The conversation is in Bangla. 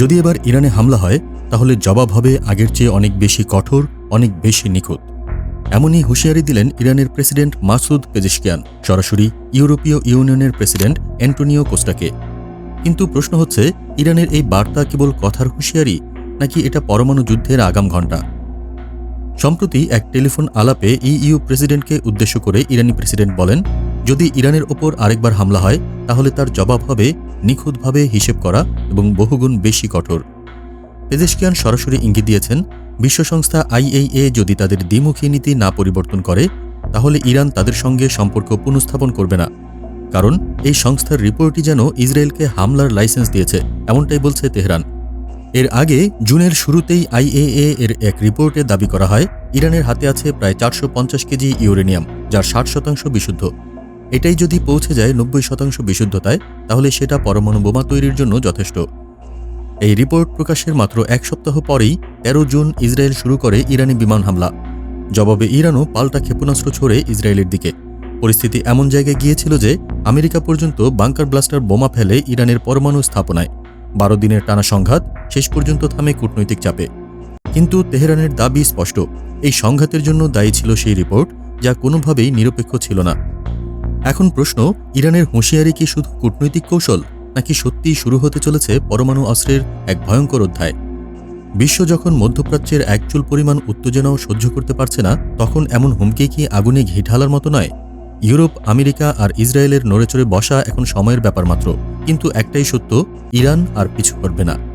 যদি এবার ইরানে হামলা হয়, তাহলে জবাব হবে আগের চেয়ে অনেক বেশি কঠোর, অনেক বেশি নিখুঁত। এমনই হুঁশিয়ারি দিলেন ইরানের প্রেসিডেন্ট মাসুদ পেজিশকিয়ান, সরাসরি ইউরোপীয় ইউনিয়নের প্রেসিডেন্ট অ্যান্টোনিও কোস্টাকে। কিন্তু প্রশ্ন হচ্ছে, ইরানের এই বার্তা কেবল কথার হুঁশিয়ারি, নাকি এটা পরমাণু যুদ্ধের আগাম ঘণ্টা? সম্প্রতি এক টেলিফোন আলাপে ইইউ প্রেসিডেন্টকে উদ্দেশ্য করে ইরানি প্রেসিডেন্ট বলেন, যদি ইরানের ওপর আরেকবার হামলা হয়, তাহলে তার জবাব হবে নিখুঁতভাবে হিসেব করা এবং বহুগুণ বেশি কঠোর। পেজেশকিয়ান সরাসরি ইঙ্গিত দিয়েছেন, বিশ্ব সংস্থা আইএইএ যদি তাদের দ্বিমুখী নীতি না পরিবর্তন করে, তাহলে ইরান তাদের সঙ্গে সম্পর্ক পুনঃস্থাপন করবে না। কারণ এই সংস্থার রিপোর্টই যেন ইসরায়েলকে হামলার লাইসেন্স দিয়েছে, এমনটাই বলছে তেহরান। এর আগে জুনের শুরুতেই আইএএ এর এক রিপোর্টে দাবি করা হয় ইরানের হাতে আছে প্রায় চারশো পঞ্চাশ কেজি ইউরেনিয়াম, যার ষাট শতাংশ বিশুদ্ধ। এটাই যদি পৌঁছে যায় নব্বই শতাংশ বিশুদ্ধতায়, তাহলে সেটা পরমাণু বোমা তৈরির জন্য যথেষ্ট। এই রিপোর্ট প্রকাশের মাত্র এক সপ্তাহ পরেই তেরো জুন ইসরায়েল শুরু করে ইরানি বিমান হামলা। জবাবে ইরানও পাল্টা ক্ষেপণাস্ত্র ছড়ে ইসরায়েলের দিকে। পরিস্থিতি এমন জায়গায় গিয়েছিল যে আমেরিকা পর্যন্ত বাংকার ব্লাস্টার বোমা ফেলে ইরানের পরমাণু স্থাপনায়। বারো দিনের টানা সংঘাত শেষ পর্যন্ত থামে কূটনৈতিক চাপে। কিন্তু তেহরানের দাবি স্পষ্ট। এই সংঘাতের জন্য দায়ী ছিল সেই রিপোর্ট, যা কোনোভাবেই নিরপেক্ষ ছিল না। এখন প্রশ্ন, ইরানের হুঁশিয়ারি কি শুধু কূটনৈতিক কৌশল, নাকি সত্যিই শুরু হতে চলেছে পরমাণু অস্ত্রের এক ভয়ঙ্কর অধ্যায়? বিশ্ব যখন মধ্যপ্রাচ্যের একচুল পরিমাণ উত্তেজনাও সহ্য করতে পারছে না, তখন এমন হুমকি কি আগুনে ঘি ঢালার মতো নয়? ইউরোপ, আমেরিকা আর ইসরায়েলের নড়েচড়ে বসা এখন সময়ের ব্যাপার মাত্র। কিন্তু একটাই সত্য, ইরান আর পিছু করবে না।